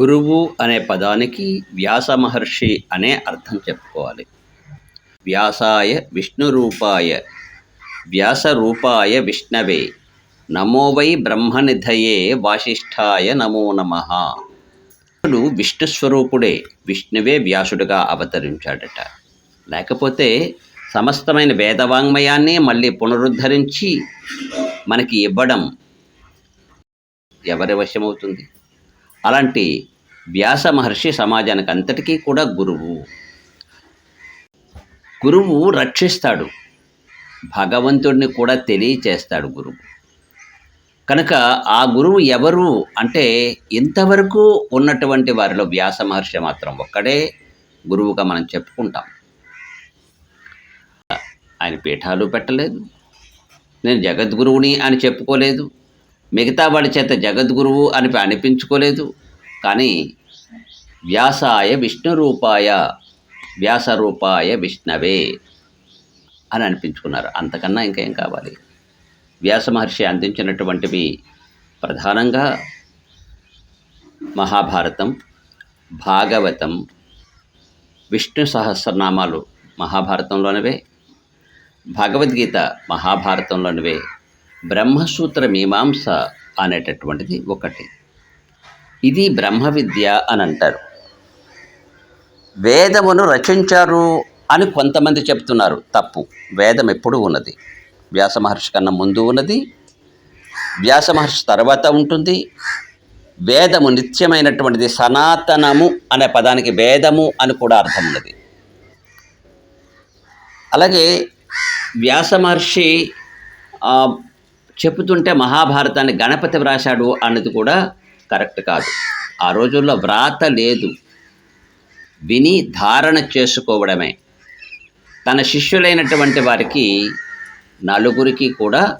గురువు అనే పదానికి వ్యాస మహర్షి అనే అర్థం చెప్పుకోవాలి. వ్యాసాయ విష్ణురూపాయ వ్యాసరూపాయ విష్ణవే నమో వై బ్రహ్మనిధయే వాసిష్ఠాయ నమో నమ. విష్ణుడు విష్ణు స్వరూపుడే విష్ణువే వ్యాసుడుగా అవతరించాడట. లేకపోతే సమస్తమైన వేదవాంగ్మయాన్ని మళ్ళీ పునరుద్ధరించి మనకి ఇవ్వడం ఎవరి వశమవుతుంది? అలాంటి వ్యాస మహర్షి సమాజానికి అంతటికీ కూడా గురువు. గురువు రక్షిస్తాడు. భగవంతుడిని కూడా తెలియచేస్తాడు గురువు. కనుక ఆ గురువు ఎవరు అంటే ఇంతవరకు ఉన్నటువంటి వారిలో వ్యాస మహర్షి మాత్రం ఒక్కడే గురువుగా మనం చెప్పుకుంటాం. ఆయన పీఠాలు పెట్టలేదు. నేను జగద్గురువుని అని చెప్పుకోలేదు. మిగతా వాడి చేత జగద్గురువు అని అనిపించుకోలేదు. కానీ వ్యాసాయ విష్ణు రూపాయ వ్యాస వ్యాసరూపాయ విష్ణవే అని అనిపించుకున్నారు. అంతకన్నా ఇంకేం కావాలి? వ్యాస మహర్షి అందించినటువంటివి ప్రధానంగా మహాభారతం భాగవతం విష్ణు సహస్రనామాలు మహాభారతంలోనివే భగవద్గీత మహాభారతంలోనివే బ్రహ్మసూత్ర మీమాంస అనేటటువంటిది ఒకటి. ఇది బ్రహ్మ విద్య అని అంటారు వేదమును రచించారు అని కొంతమంది చెప్తున్నారు. తప్పు. వేదం ఎప్పుడు ఉన్నది. వ్యాస మహర్షి కన్నా ముందు ఉన్నది. వ్యాస మహర్షి తర్వాత ఉంటుంది. వేదము నిత్యమైనటువంటిది సనాతనము అనే పదానికి వేదము అని కూడా అర్థం ఉన్నది. అలాగే వ్యాస మహర్షి చెబుతుంటే మహాభారతాన్ని గణపతి వ్రాశాడు అన్నది కూడా కరెక్ట్ కాదు. ఆ రోజుల్లో వ్రాత లేదు. విని ధారణ చేసుకోవడమే. తన శిష్యులైనటువంటి వారికి నలుగురికి కూడా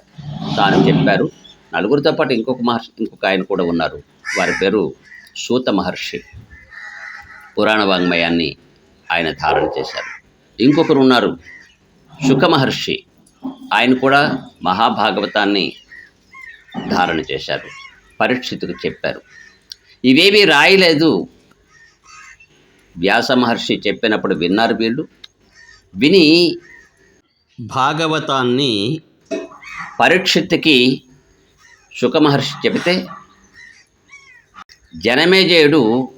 తాను చెప్పారు. నలుగురితో పాటు ఇంకొక మహర్షి ఇంకొక ఆయన కూడా ఉన్నారు. వారి పేరు సూత మహర్షి. పురాణ వాంగ్మయాన్ని ఆయన ధారణ చేశారు. ఇంకొకరు ఉన్నారు శుక మహర్షి. ఆయన కూడా మహాభాగవతాన్ని ధారణ చేశారు పరీక్షితుకు చెప్పారు. ఇవేమీ రాయలేదు. వ్యాస మహర్షి చెప్పినప్పుడు విన్నారు వీళ్ళు. విని భాగవతాన్ని పరీక్షిత్తుకి సుఖమహర్షి మహర్షి చెబితే జనమేజయుడు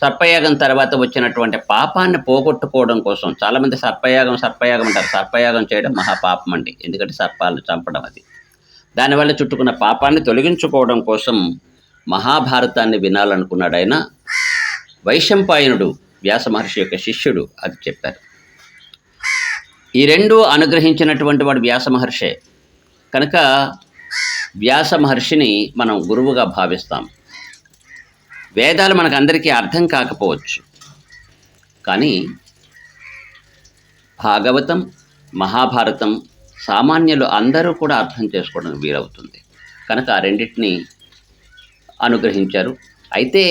సర్పయాగం తర్వాత వచ్చినటువంటి పాపాన్ని పోగొట్టుకోవడం కోసం చాలామంది సర్పయాగం సర్పయాగం అంటారు. సర్పయాగం చేయడం మహాపాపం అండి. ఎందుకంటే సర్పాలను చంపడం అది. దానివల్ల చుట్టుకున్న పాపాన్ని తొలగించుకోవడం కోసం మహాభారతాన్ని వినాలనుకున్నాడు ఆయన. వైశంపాయనుడు వ్యాస మహర్షి యొక్క శిష్యుడు అది చెప్పారు. ఈ రెండు అనుగ్రహించినటువంటి వాడు వ్యాస మహర్షే. కనుక వ్యాస మహర్షిని మనం గురువుగా భావిస్తాం. వేదాలు మనకు అందరికీ అర్థం కాకపోవచ్చు. కానీ భాగవతం మహాభారతం సామాన్యులు అందరూ కూడా అర్థం చేసుకోవడం వీలవుతుంది. కనుక ఆ రెండింటిని అనుగ్రహించారు. అయితే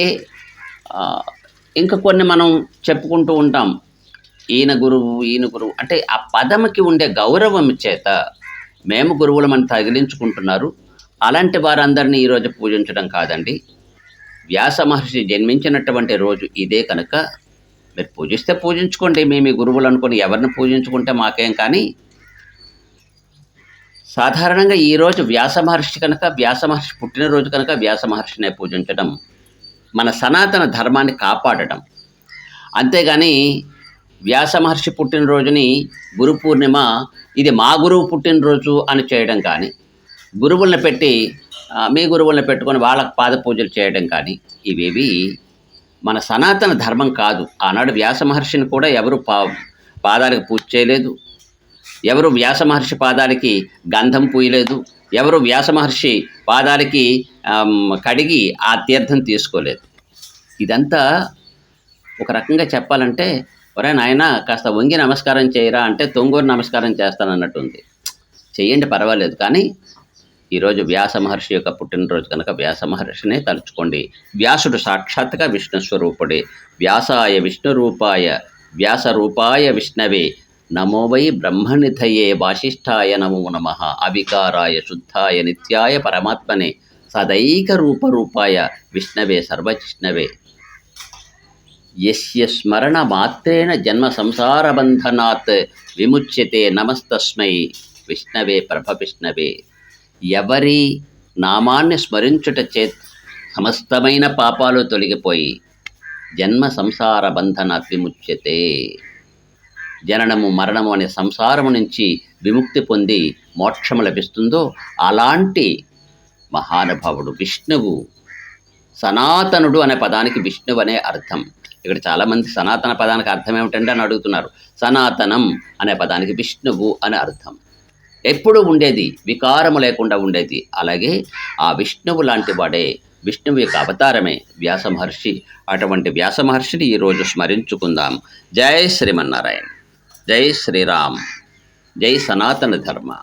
ఇంకా కొన్ని మనం చెప్పుకుంటూ ఉంటాం. ఈయన గురువు ఈయన గురువు అంటే ఆ పదముకి ఉండే గౌరవం చేత మేము గురువులు మనం తగిలించుకుంటున్నారు. అలాంటి వారందరినీ ఈరోజు పూజించడం కాదండి. వ్యాస మహర్షి జన్మించినటువంటి రోజు ఇదే కనుక. మీరు పూజిస్తే పూజించుకోండి మేము ఈ గురువులు అనుకుని ఎవరిని పూజించుకుంటే మాకేం కానీ. సాధారణంగా ఈరోజు వ్యాస మహర్షి కనుక వ్యాస మహర్షి పుట్టినరోజు కనుక వ్యాస మహర్షినే పూజించడం మన సనాతన ధర్మాన్ని కాపాడడం. అంతేగాని వ్యాస మహర్షి పుట్టినరోజుని గురు పూర్ణిమ ఇది మా గురువు పుట్టినరోజు అని చేయడం కానీ గురువులను పెట్టి మీ గురువులను పెట్టుకొని వాళ్ళకు పాద పూజలు చేయడం కానీ ఇవేవి మన సనాతన ధర్మం కాదు. ఆనాడు వ్యాస మహర్షిని కూడా ఎవరు పా పాదాలకు పూజ చేయలేదు. ఎవరు వ్యాస మహర్షి పాదాలకి గంధం పూయలేదు. ఎవరు వ్యాస మహర్షి పాదాలకి కడిగి ఆ తీర్థం తీసుకోలేదు. ఇదంతా ఒక రకంగా చెప్పాలంటే ఒరే నాయన కాస్త వంగి నమస్కారం చేయరా అంటే తొంగూరు నమస్కారం చేస్తానన్నట్టుంది. చేయండి పర్వాలేదు. కానీ ఈరోజు వ్యాస మహర్షి యొక్క పుట్టినరోజు కనుక వ్యాస మహర్షినే తలుచుకోండి. వ్యాసుడు సాక్షాత్గా విష్ణు స్వరూపుడే. వ్యాసాయ విష్ణు రూపాయ వ్యాస రూపాయ విష్ణవే. నమో వై బ్రహ్మనిధయే వాసిష్ఠాయ నమో నమ. అవికారాయ శుద్ధాయ నిత్యాయ పరమాత్మనే. సదైక రూపరూపాయ విష్ణవే సర్వజిష్ణవే యస్య స్మరణ మాత్రేణ జన్మ సంసార బంధనాత్ విముచ్యతే నమస్తస్మై. విష్ణవే ప్రభ విష్ణవే. ఎవరి నామాన్ని స్మరించుట చేత్ సమస్తమైన పాపాలు తొలగిపోయి జన్మ సంసార బంధన విముచ్యతే. జననము మరణము అనే సంసారము నుంచి విముక్తి పొంది మోక్షము లభిస్తుందో అలాంటి మహానుభావుడు విష్ణువు సనాతనుడు అనే పదానికి విష్ణువు అనే అర్థం. ఇక్కడ చాలామంది సనాతన పదానికి అర్థం ఏమిటంటే అని అడుగుతున్నారు. సనాతనం అనే పదానికి విష్ణువు అనే అర్థం. ఎప్పుడు ఉండేది వికారము లేకుండా ఉండేది. అలాగే ఆ విష్ణువు లాంటి వాడే విష్ణువు యొక్క అవతారమే వ్యాస మహర్షి. అటువంటి వ్యాస మహర్షిని ఈరోజు స్మరించుకుందాం. జై శ్రీమన్నారాయణ. జై శ్రీరామ్. జై సనాతన ధర్మ.